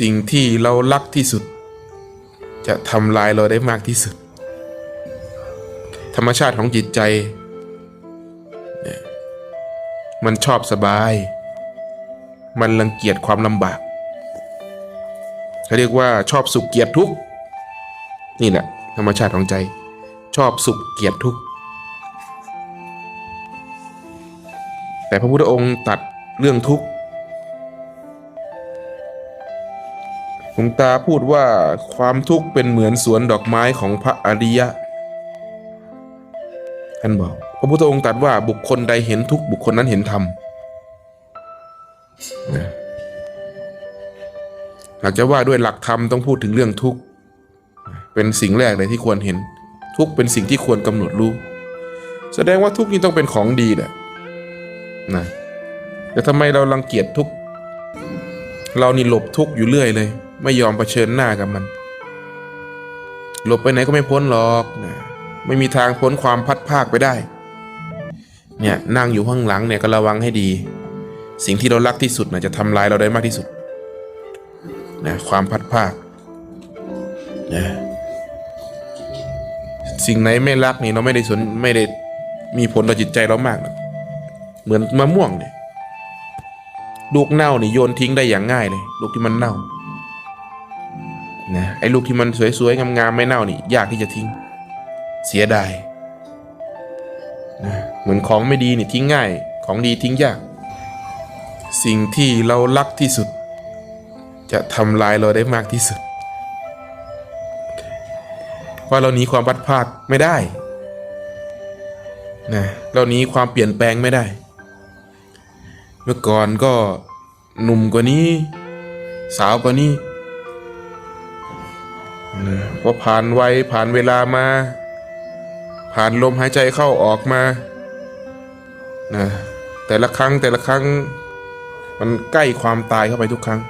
สิ่งที่เรารักที่สุด จะทำลายเราได้มากที่สุด ธรรมชาติของจิตใจ มันชอบสบาย มันรังเกียจความลำบากเขาเรียกว่าชอบสุขเกียดทุกนี่แหละ ธรรมชาติของใจ ชอบสุขเกียดทุกแต่พระพุทธองค์ตัดเรื่องทุกข์ ลวงตาพูดว่าความทุกข์เป็นเหมือนสวนดอกไม้ของพระอริยะ ท่านบอก พระพุทธองค์ตรัสว่าบุคคลใดเห็นทุกข์บุคคลนั้นเห็นธรรมนะหากจะว่าด้วยหลักธรรมต้องพูดถึงเรื่องทุกข์ เป็นสิ่งแรกเลยที่ควรเห็น ทุกข์เป็นสิ่งที่ควรกำหนดรู้ แสดงว่าทุกข์นี่ต้องเป็นของดีแหละนะแต่ทำไมเรารังเกียจทุกข์ เรานี่หลบทุกข์อยู่เรื่อยเลย ไม่ยอมเผชิญหน้ากับมัน หลบไปไหนก็ไม่พ้นหรอกนะไม่มีทางพ้นความพัดภาคไปได้ เนี่ยนั่งอยู่ข้างหลังเนี่ยก็ระวังให้ดี สิ่งที่เรารักที่สุดนะจะทำลายเราได้มากที่สุดนะความพัดภาคนะสิ่งไหนไม่รักนี่เราไม่ได้สนไม่ได้มีผลต่อจิตใจเรามากหรอกเหมือนมะม่วงเนี่ยลูกเน่านี่โยนทิ้งได้อย่างง่ายเลยลูกที่มันเน่า นะไอ้ลูกที่มันสวยๆ งามๆ ไม่เน่านี่ ยากที่จะทิ้ง เสียดายนะเหมือนของไม่ดีนี่ทิ้งง่าย ของดีทิ้งยาก สิ่งที่เรารักที่สุด จะทำลายเราได้มากที่สุด ว่าเราหนีความพัดพลาดไม่ได้นะเราหนีความเปลี่ยนแปลงไม่ได้ เมื่อก่อนก็หนุ่มกว่านี้ สาวกว่านี้ นะพอผ่านวัยผ่านเวลามา ผ่านลมหายใจเข้าออกมานะแต่ละครั้งแต่ละครั้ง มันใกล้ความตายเข้าไปทุกครั้ง